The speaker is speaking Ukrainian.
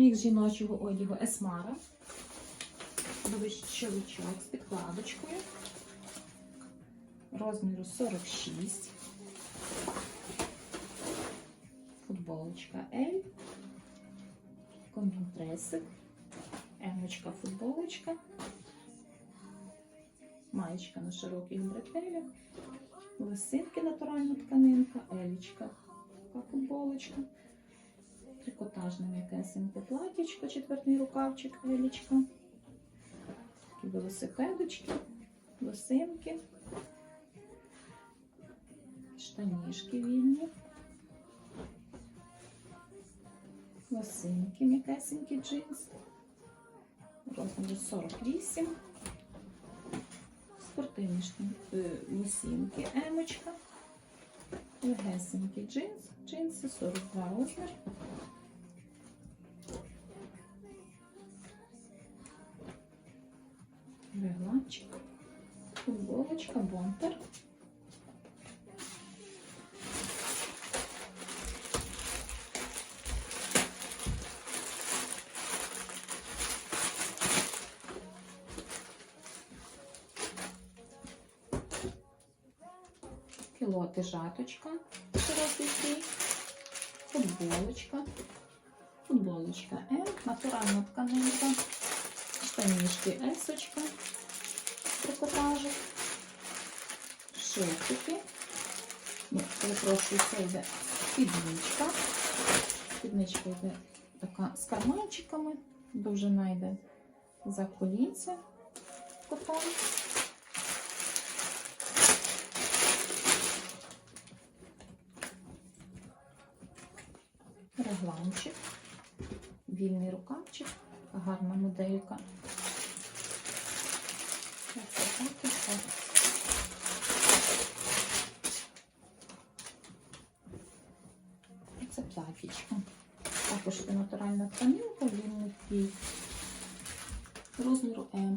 Мікс жіночого одягу Есмара. Довищовичок з підкладочкою. Розміру 46. Футболочка L. Комбінтресик. Емочка футболочка. Маєчка на широких бретелях. Лисинки натуральна тканинка, елічка, футболочка. Трикотажне м'якесеньке платічко, четвертний рукавчик, елічка. Такі велосипедочки, лосинки, штанішки вільні. Лосинки, м'якесенький джинс. Розмір 48. Спортивні е, емочка. Легесенький джинс, джинси 42 розмір. Регланчик, футболочка, бомпер. Кілоти жаточка, широкий футболочка, футболочка М, натуральна тканинка, штанішки Есочка, трикотажик, шортики. Ні, перепрошую, це йде спідничка. Спідничка йде така з карманчиками, довжина йде за колінця котом. Регланчик, вільний рукавчик, гарна моделька. Ось так. Це платічко. Також це натуральна тканинка, вільний розміру М.